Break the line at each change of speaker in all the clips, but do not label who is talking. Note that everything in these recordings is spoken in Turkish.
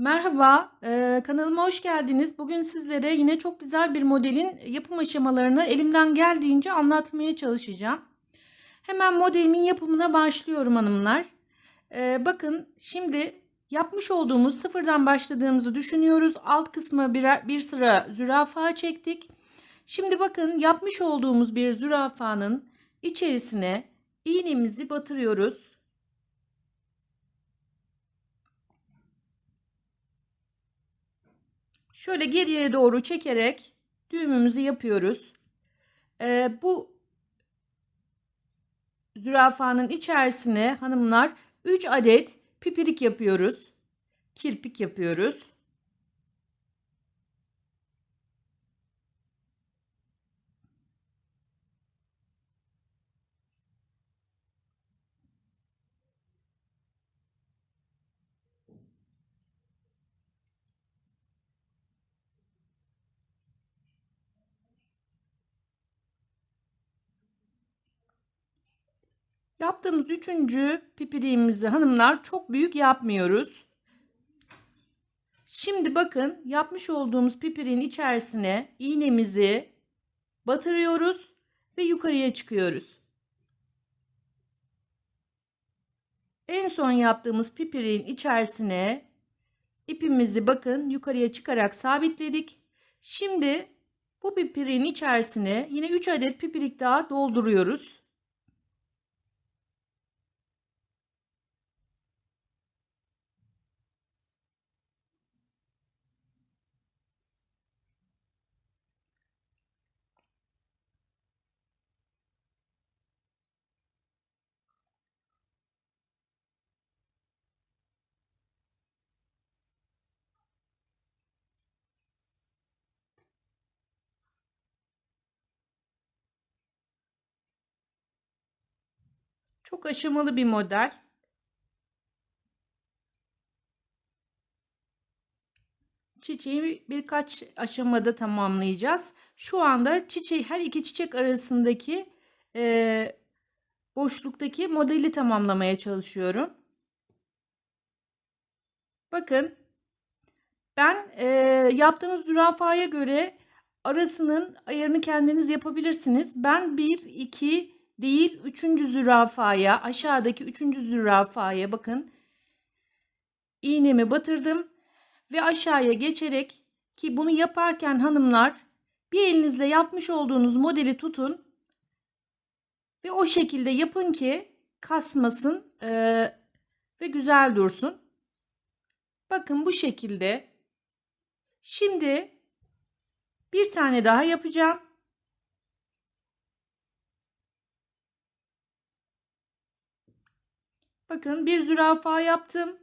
Merhaba, eee, kanalıma hoş geldiniz. Bugün sizlere yine çok güzel bir modelin yapım aşamalarını elimden geldiğince anlatmaya çalışacağım. Hemen modelimin yapımına başlıyorum hanımlar. Eee, bakın şimdi yapmış olduğumuz sıfırdan başladığımızı düşünüyoruz. Alt kısma birer, bir sıra zürafa çektik. Şimdi bakın yapmış olduğumuz bir zürafanın içerisine iğnemizi batırıyoruz. Şöyle geriye doğru çekerek düğümümüzü yapıyoruz. Ee, bu zürafanın içerisine hanımlar 3 adet pipirik yapıyoruz. Kirpik yapıyoruz. Yaptığımız üçüncü pipiriğimizi hanımlar çok büyük yapmıyoruz. Şimdi bakın yapmış olduğumuz pipiriğin içerisine iğnemizi batırıyoruz ve yukarıya çıkıyoruz. En son yaptığımız pipiriğin içerisine ipimizi bakın yukarıya çıkarak sabitledik. Şimdi bu pipiriğin içerisine yine 3 adet pipirik daha dolduruyoruz. Çok aşamalı bir model. Çiçeği birkaç aşamada tamamlayacağız. Şu anda çiçeği her iki çiçek arasındaki e, boşluktaki modeli tamamlamaya çalışıyorum. Bakın ben e, yaptığınız zürafaya göre arasının ayarını kendiniz yapabilirsiniz. Ben 1, 2, değil üçüncü zürafaya aşağıdaki üçüncü zürafaya bakın iğnemi batırdım ve aşağıya geçerek ki bunu yaparken hanımlar bir elinizle yapmış olduğunuz modeli tutun ve o şekilde yapın ki kasmasın e, ve güzel dursun. Bakın bu şekilde. Şimdi bir tane daha yapacağım. Bakın bir zürafa yaptım.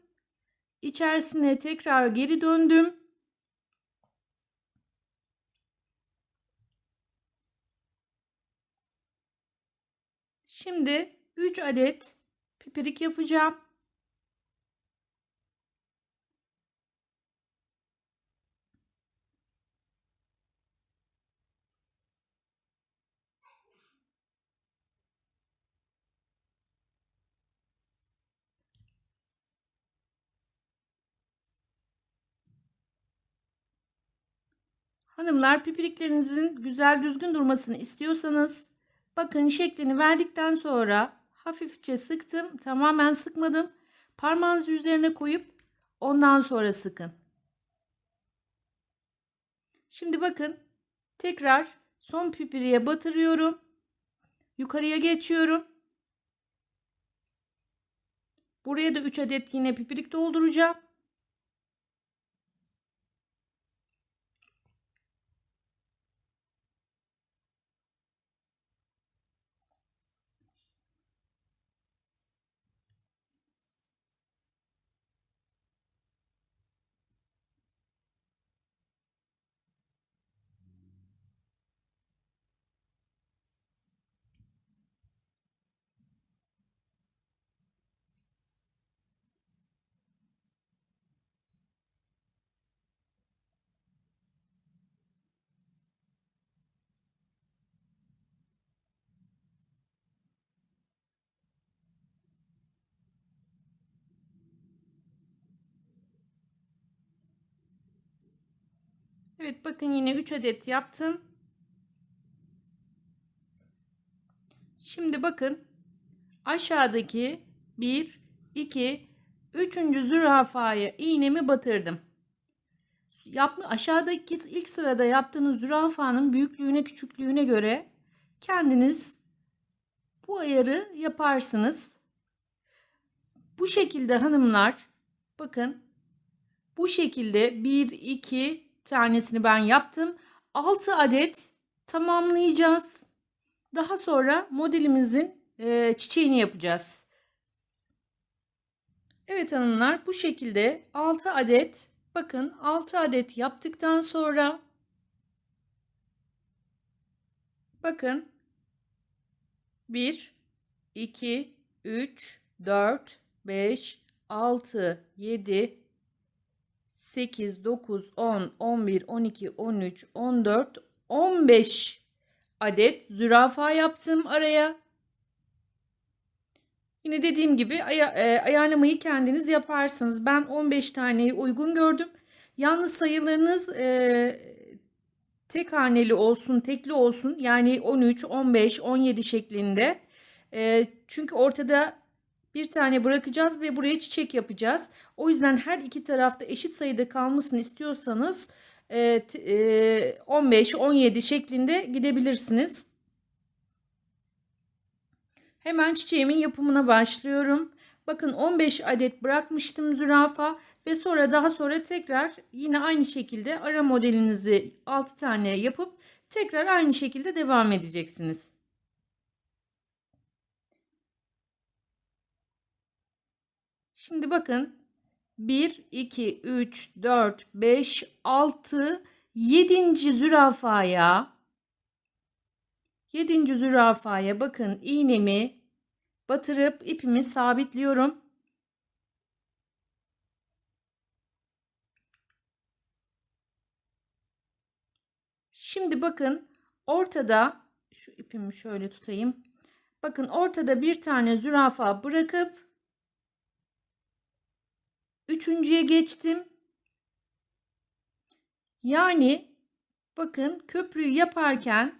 İçerisine tekrar geri döndüm. Şimdi 3 adet pipirik yapacağım. Hanımlar pipiriklerinizin güzel düzgün durmasını istiyorsanız bakın şeklini verdikten sonra hafifçe sıktım. Tamamen sıkmadım. Parmağınızı üzerine koyup ondan sonra sıkın. Şimdi bakın tekrar son pipiriye batırıyorum. Yukarıya geçiyorum. Buraya da 3 adet yine pipirik dolduracağım. Evet bakın yine 3 adet yaptım. Şimdi bakın aşağıdaki 1, 2, 3. zürafaya iğnemi batırdım. Yapma, aşağıdaki ilk sırada yaptığınız zürafanın büyüklüğüne küçüklüğüne göre kendiniz bu ayarı yaparsınız. Bu şekilde hanımlar bakın bu şekilde 1 2 tanesini ben yaptım. 6 adet tamamlayacağız. Daha sonra modelimizin e, çiçeğini yapacağız. Evet hanımlar bu şekilde 6 adet bakın 6 adet yaptıktan sonra bakın 1 2 3 4 5 6 7 8 9 10 11 12 13 14 15 adet zürafa yaptım araya. Yine dediğim gibi aya, e, ayarlamayı kendiniz yaparsınız. Ben 15 taneyi uygun gördüm. Yalnız sayılarınız e, tek haneli olsun, tekli olsun. Yani 13, 15, 17 şeklinde. E, çünkü ortada bir tane bırakacağız ve buraya çiçek yapacağız. O yüzden her iki tarafta eşit sayıda kalmasını istiyorsanız 15-17 e, şeklinde gidebilirsiniz. Hemen çiçeğimin yapımına başlıyorum. Bakın 15 adet bırakmıştım zürafa ve sonra daha sonra tekrar yine aynı şekilde ara modelinizi 6 tane yapıp tekrar aynı şekilde devam edeceksiniz. Şimdi bakın 1, 2, 3, 4, 5, 6, 7. zürafaya 7. zürafaya bakın iğnemi batırıp ipimi sabitliyorum. Şimdi bakın ortada şu ipimi şöyle tutayım. Bakın ortada bir tane zürafa bırakıp Üçüncüye geçtim. Yani bakın köprüyü yaparken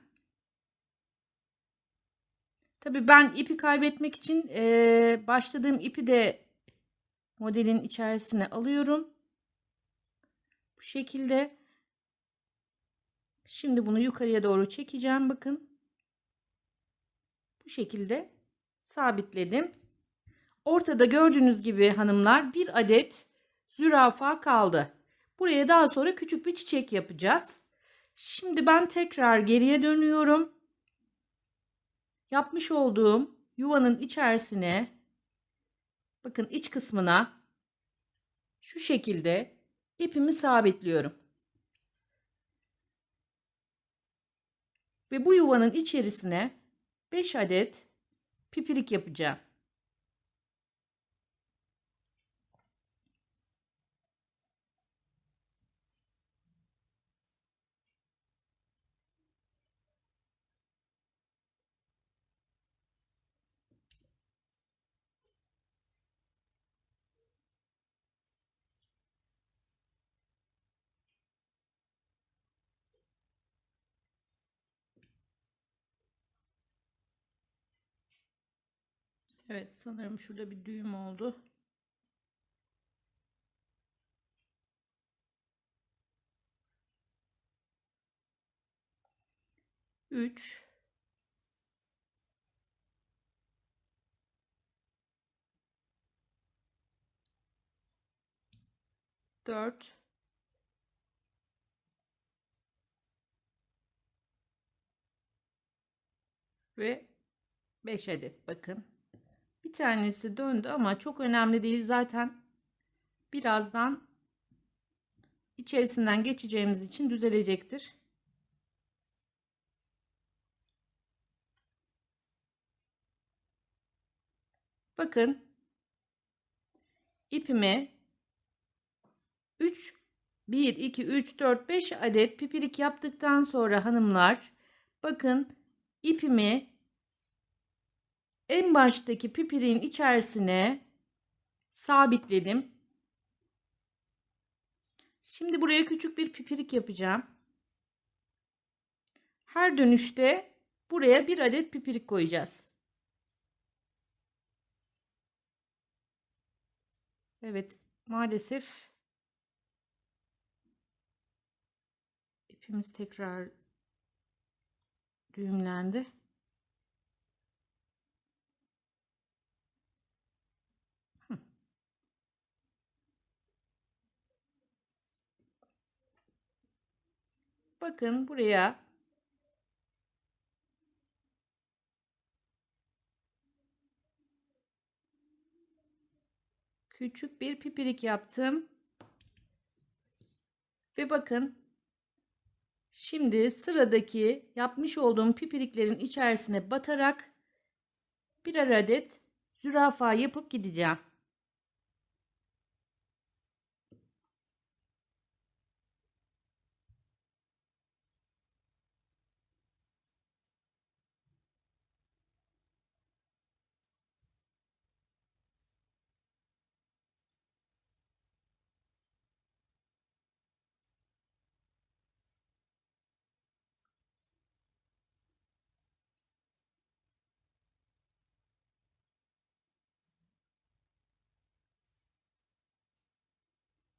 tabi ben ipi kaybetmek için e, başladığım ipi de modelin içerisine alıyorum. Bu şekilde. Şimdi bunu yukarıya doğru çekeceğim. Bakın. Bu şekilde sabitledim. Ortada gördüğünüz gibi hanımlar bir adet zürafa kaldı. Buraya daha sonra küçük bir çiçek yapacağız. Şimdi ben tekrar geriye dönüyorum. Yapmış olduğum yuvanın içerisine bakın iç kısmına şu şekilde ipimi sabitliyorum. Ve bu yuvanın içerisine 5 adet pipirik yapacağım. Evet sanırım şurada bir düğüm oldu. Üç. Dört. Ve 5 adet bakın. Tanesi döndü ama çok önemli değil. Zaten birazdan içerisinden geçeceğimiz için düzelecektir. Bakın ipimi 3 1 2 3 4 5 adet pipirik yaptıktan sonra hanımlar bakın ipimi en baştaki pipirin içerisine sabitledim. Şimdi buraya küçük bir pipirik yapacağım. Her dönüşte buraya bir adet pipirik koyacağız. Evet, maalesef ipimiz tekrar düğümlendi. Bakın buraya küçük bir pipirik yaptım. Ve bakın şimdi sıradaki yapmış olduğum pipiriklerin içerisine batarak birer adet zürafa yapıp gideceğim.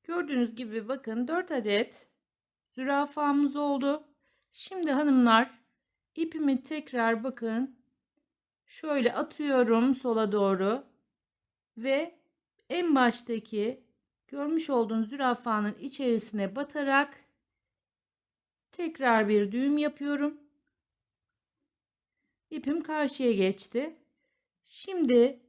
Gördüğünüz gibi bakın 4 adet zürafamız oldu. Şimdi hanımlar ipimi tekrar bakın şöyle atıyorum sola doğru ve en baştaki görmüş olduğunuz zürafanın içerisine batarak tekrar bir düğüm yapıyorum. İpim karşıya geçti. Şimdi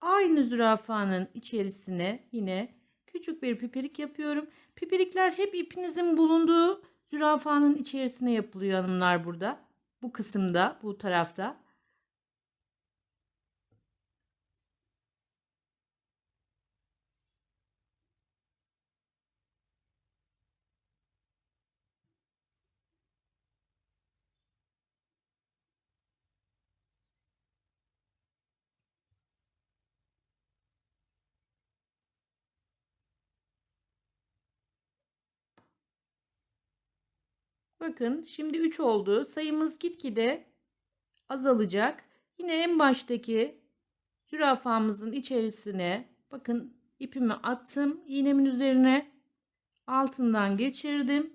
aynı zürafanın içerisine yine küçük bir pipirik yapıyorum. Pipirikler hep ipinizin bulunduğu zürafanın içerisine yapılıyor hanımlar burada. Bu kısımda, bu tarafta. Bakın şimdi 3 oldu. Sayımız gitgide azalacak. Yine en baştaki zürafamızın içerisine bakın ipimi attım. iğnemin üzerine altından geçirdim.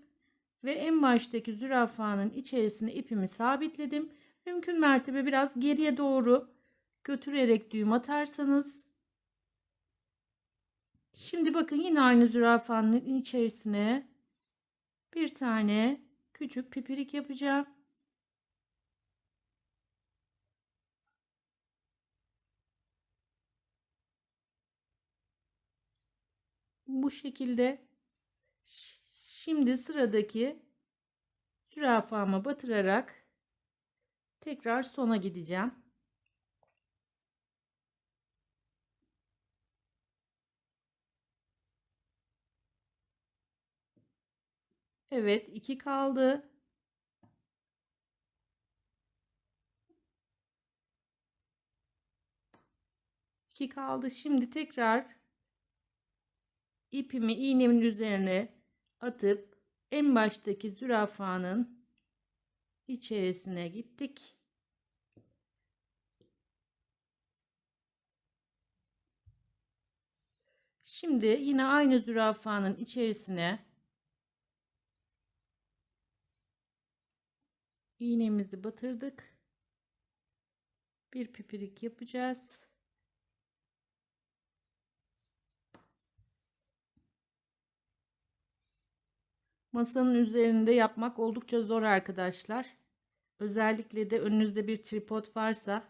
Ve en baştaki zürafanın içerisine ipimi sabitledim. Mümkün mertebe biraz geriye doğru götürerek düğüm atarsanız. Şimdi bakın yine aynı zürafanın içerisine bir tane küçük pipirik yapacağım. Bu şekilde şimdi sıradaki zürafamı batırarak tekrar sona gideceğim. Evet, 2 kaldı. İki kaldı. Şimdi tekrar ipimi iğnemin üzerine atıp en baştaki zürafanın içerisine gittik. Şimdi yine aynı zürafanın içerisine iğnemizi batırdık. Bir pipirik yapacağız. Masanın üzerinde yapmak oldukça zor arkadaşlar. Özellikle de önünüzde bir tripod varsa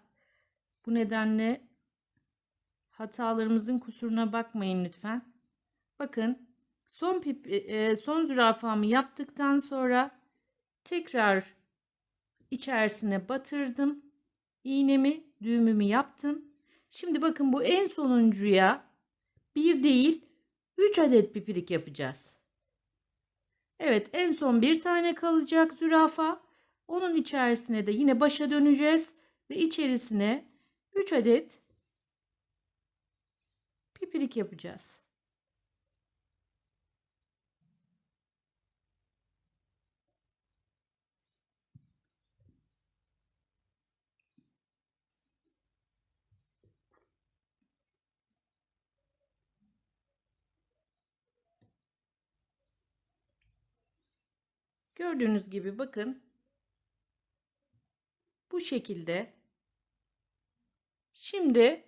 bu nedenle hatalarımızın kusuruna bakmayın lütfen. Bakın son pip, e, son zürafamı yaptıktan sonra tekrar içerisine batırdım. İğnemi, düğümümü yaptım. Şimdi bakın bu en sonuncuya bir değil 3 adet pipirik yapacağız. Evet en son bir tane kalacak zürafa. Onun içerisine de yine başa döneceğiz ve içerisine 3 adet pipirik yapacağız. Gördüğünüz gibi bakın. Bu şekilde. Şimdi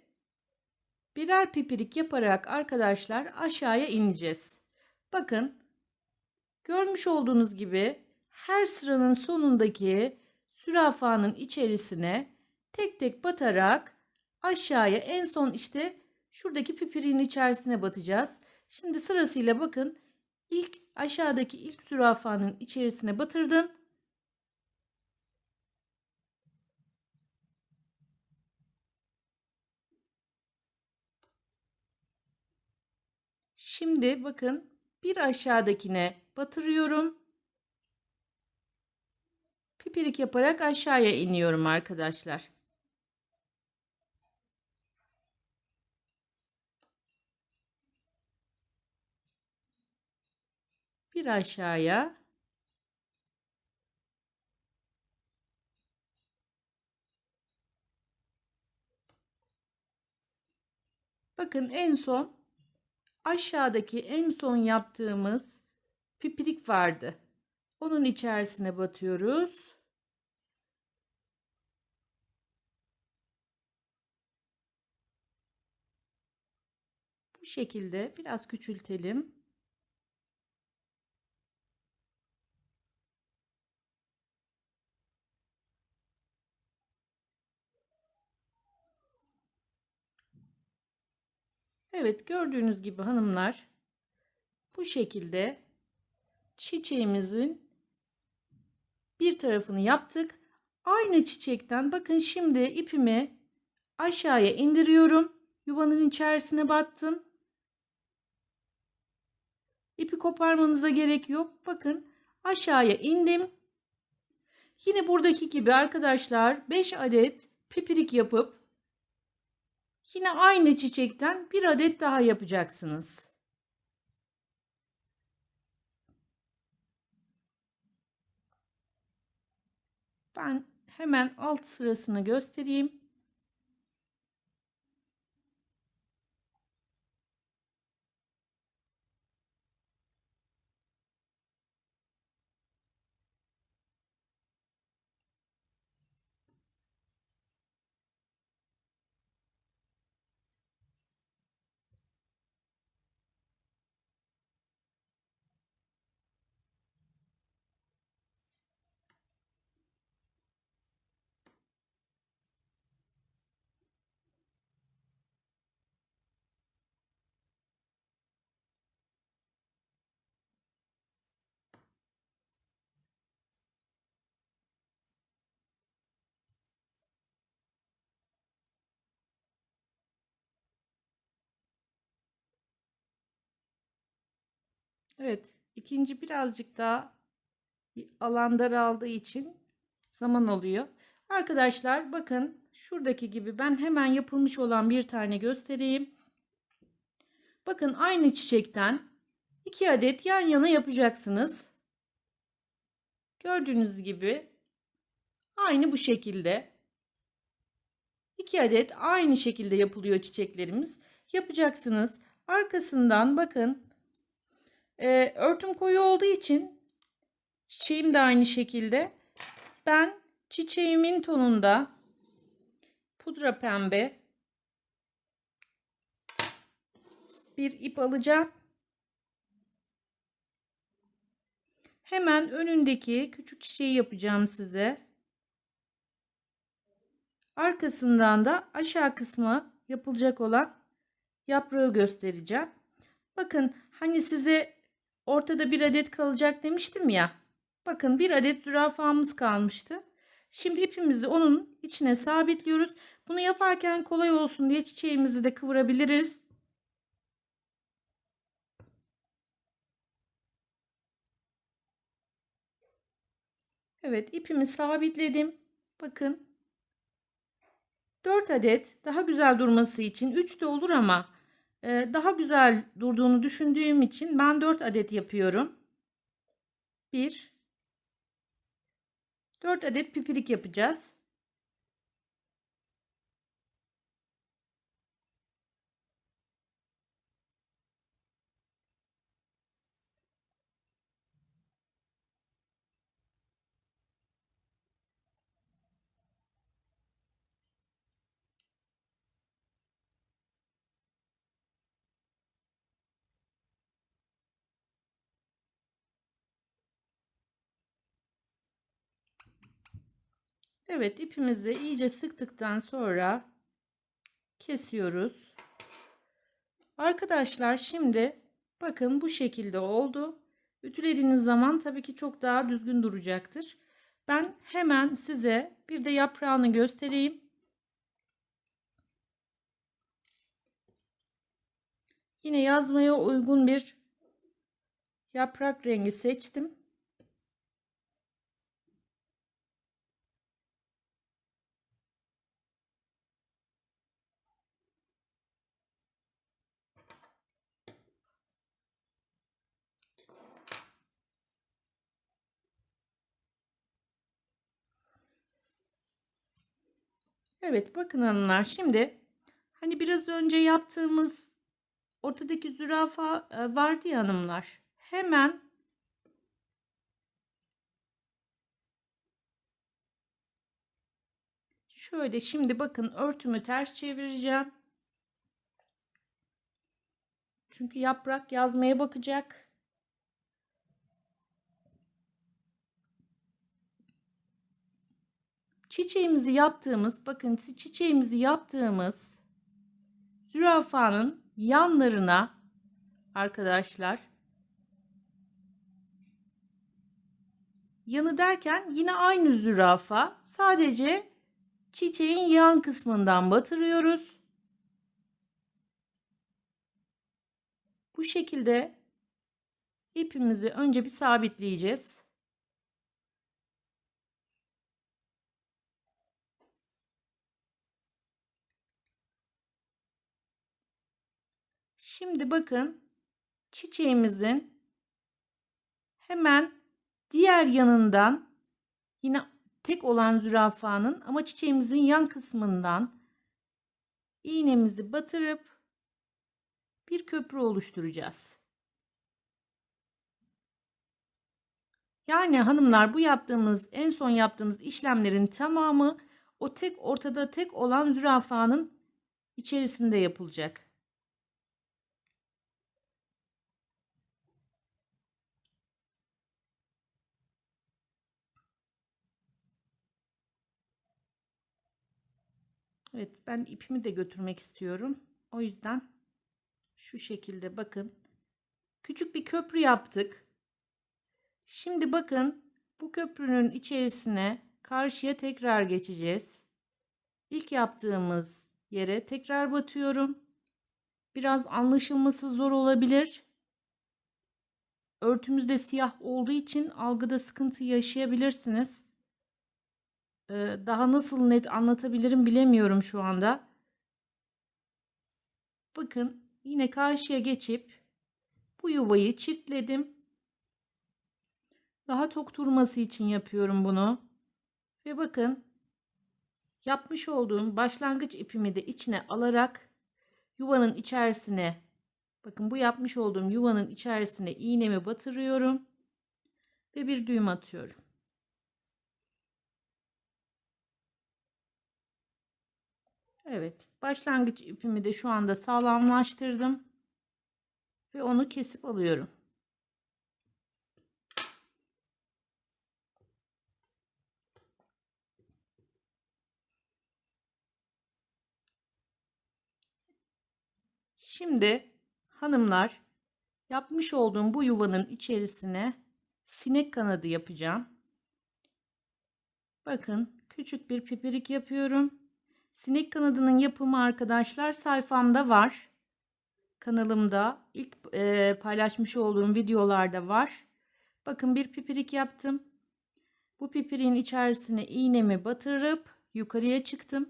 birer pipirik yaparak arkadaşlar aşağıya ineceğiz. Bakın görmüş olduğunuz gibi her sıranın sonundaki sürafanın içerisine tek tek batarak aşağıya en son işte şuradaki pipiriğin içerisine batacağız. Şimdi sırasıyla bakın ilk aşağıdaki ilk zürafanın içerisine batırdım. Şimdi bakın bir aşağıdakine batırıyorum. Pipirik yaparak aşağıya iniyorum arkadaşlar. Bir aşağıya Bakın en son aşağıdaki en son yaptığımız pipirik vardı. Onun içerisine batıyoruz. Bu şekilde biraz küçültelim. Evet gördüğünüz gibi hanımlar bu şekilde çiçeğimizin bir tarafını yaptık. Aynı çiçekten bakın şimdi ipimi aşağıya indiriyorum. Yuvanın içerisine battım. İpi koparmanıza gerek yok. Bakın aşağıya indim. Yine buradaki gibi arkadaşlar 5 adet pipirik yapıp Yine aynı çiçekten bir adet daha yapacaksınız. Ben hemen alt sırasını göstereyim. Evet, ikinci birazcık daha alan daraldığı için zaman alıyor. Arkadaşlar bakın şuradaki gibi ben hemen yapılmış olan bir tane göstereyim. Bakın aynı çiçekten iki adet yan yana yapacaksınız. Gördüğünüz gibi aynı bu şekilde. iki adet aynı şekilde yapılıyor çiçeklerimiz. Yapacaksınız. Arkasından bakın e, örtüm koyu olduğu için çiçeğim de aynı şekilde. Ben çiçeğimin tonunda pudra pembe bir ip alacağım. Hemen önündeki küçük çiçeği yapacağım size. Arkasından da aşağı kısmı yapılacak olan yaprağı göstereceğim. Bakın hani size ortada bir adet kalacak demiştim ya. Bakın bir adet zürafamız kalmıştı. Şimdi ipimizi onun içine sabitliyoruz. Bunu yaparken kolay olsun diye çiçeğimizi de kıvırabiliriz. Evet ipimi sabitledim. Bakın 4 adet daha güzel durması için 3 de olur ama daha güzel durduğunu düşündüğüm için ben 4 adet yapıyorum. 1 4 adet pipirik yapacağız. Evet ipimizi iyice sıktıktan sonra kesiyoruz. Arkadaşlar şimdi bakın bu şekilde oldu. Ütülediğiniz zaman tabii ki çok daha düzgün duracaktır. Ben hemen size bir de yaprağını göstereyim. Yine yazmaya uygun bir yaprak rengi seçtim. Evet bakın hanımlar şimdi hani biraz önce yaptığımız ortadaki zürafa e, vardı ya hanımlar. Hemen şöyle şimdi bakın örtümü ters çevireceğim. Çünkü yaprak yazmaya bakacak. Çiçeğimizi yaptığımız bakın çiçeğimizi yaptığımız zürafanın yanlarına arkadaşlar yanı derken yine aynı zürafa sadece çiçeğin yan kısmından batırıyoruz. Bu şekilde ipimizi önce bir sabitleyeceğiz. Şimdi bakın çiçeğimizin hemen diğer yanından yine tek olan zürafanın ama çiçeğimizin yan kısmından iğnemizi batırıp bir köprü oluşturacağız. Yani hanımlar bu yaptığımız en son yaptığımız işlemlerin tamamı o tek ortada tek olan zürafanın içerisinde yapılacak. Evet ben ipimi de götürmek istiyorum. O yüzden şu şekilde bakın. Küçük bir köprü yaptık. Şimdi bakın bu köprünün içerisine karşıya tekrar geçeceğiz. İlk yaptığımız yere tekrar batıyorum. Biraz anlaşılması zor olabilir. Örtümüzde siyah olduğu için algıda sıkıntı yaşayabilirsiniz. Ee, daha nasıl net anlatabilirim bilemiyorum şu anda. Bakın yine karşıya geçip bu yuvayı çiftledim. Daha tok durması için yapıyorum bunu. Ve bakın yapmış olduğum başlangıç ipimi de içine alarak yuvanın içerisine bakın bu yapmış olduğum yuvanın içerisine iğnemi batırıyorum ve bir düğüm atıyorum. Evet, başlangıç ipimi de şu anda sağlamlaştırdım ve onu kesip alıyorum. Şimdi hanımlar yapmış olduğum bu yuvanın içerisine sinek kanadı yapacağım. Bakın küçük bir pipirik yapıyorum. Sinek kanadının yapımı arkadaşlar sayfamda var. Kanalımda ilk e, paylaşmış olduğum videolarda var. Bakın bir pipirik yaptım. Bu pipiriğin içerisine iğnemi batırıp yukarıya çıktım.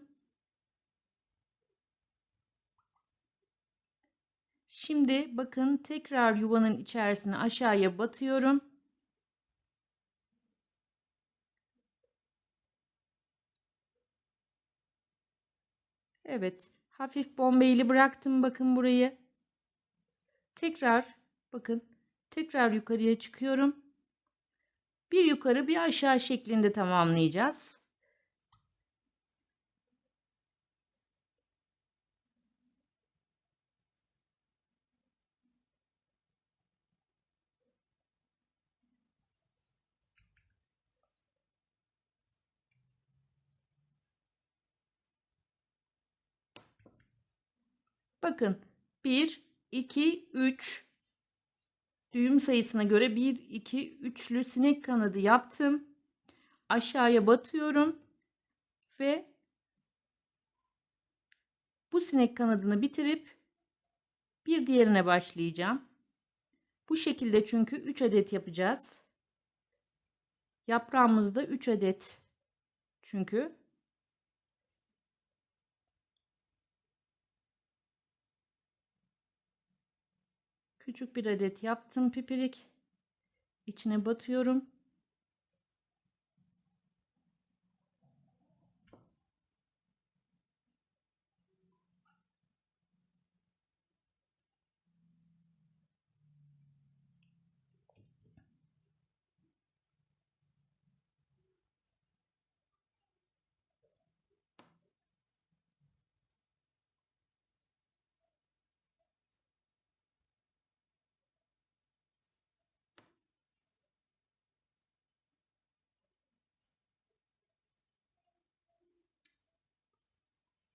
Şimdi bakın tekrar yuvanın içerisine aşağıya batıyorum. Evet. Hafif bombeyli bıraktım bakın burayı. Tekrar bakın tekrar yukarıya çıkıyorum. Bir yukarı bir aşağı şeklinde tamamlayacağız. Bakın 1, 2, 3 düğüm sayısına göre 1, 2, 3'lü sinek kanadı yaptım. Aşağıya batıyorum ve bu sinek kanadını bitirip bir diğerine başlayacağım. Bu şekilde çünkü 3 adet yapacağız. Yaprağımızda 3 adet çünkü. Küçük bir adet yaptım pipirik. İçine batıyorum.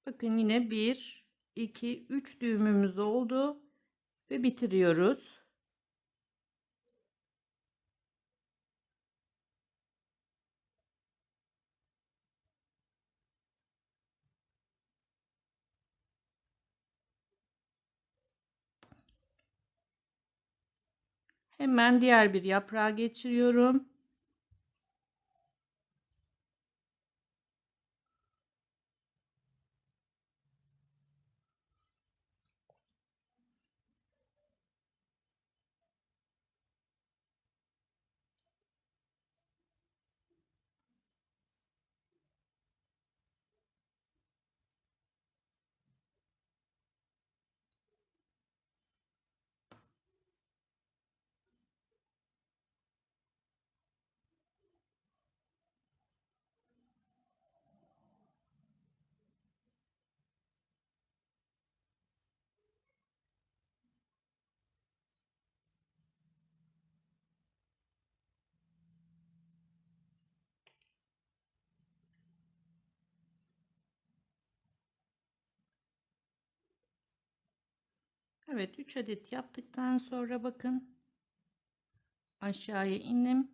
Bakın yine 1, 2, 3 düğümümüz oldu ve bitiriyoruz. Hemen diğer bir yaprağa geçiriyorum. Evet 3 adet yaptıktan sonra bakın aşağıya indim.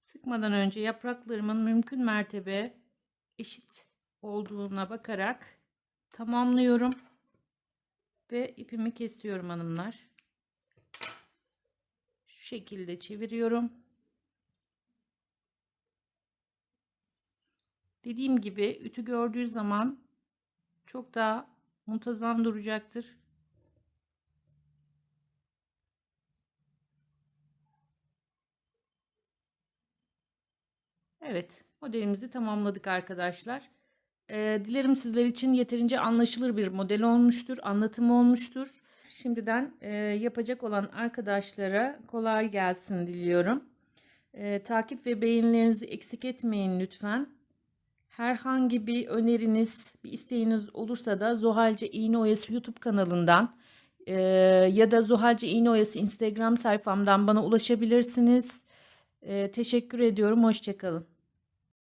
Sıkmadan önce yapraklarımın mümkün mertebe eşit olduğuna bakarak tamamlıyorum ve ipimi kesiyorum hanımlar. Şu şekilde çeviriyorum. Dediğim gibi ütü gördüğü zaman çok daha muntazam duracaktır. Evet, modelimizi tamamladık arkadaşlar. Ee, dilerim sizler için yeterince anlaşılır bir model olmuştur, anlatım olmuştur. Şimdiden e, yapacak olan arkadaşlara kolay gelsin diliyorum. E, takip ve beğenilerinizi eksik etmeyin lütfen. Herhangi bir öneriniz, bir isteğiniz olursa da Zuhalce İğne Oyası YouTube kanalından e, ya da Zuhalce İğne Oyası Instagram sayfamdan bana ulaşabilirsiniz. E, teşekkür ediyorum. Hoşçakalın.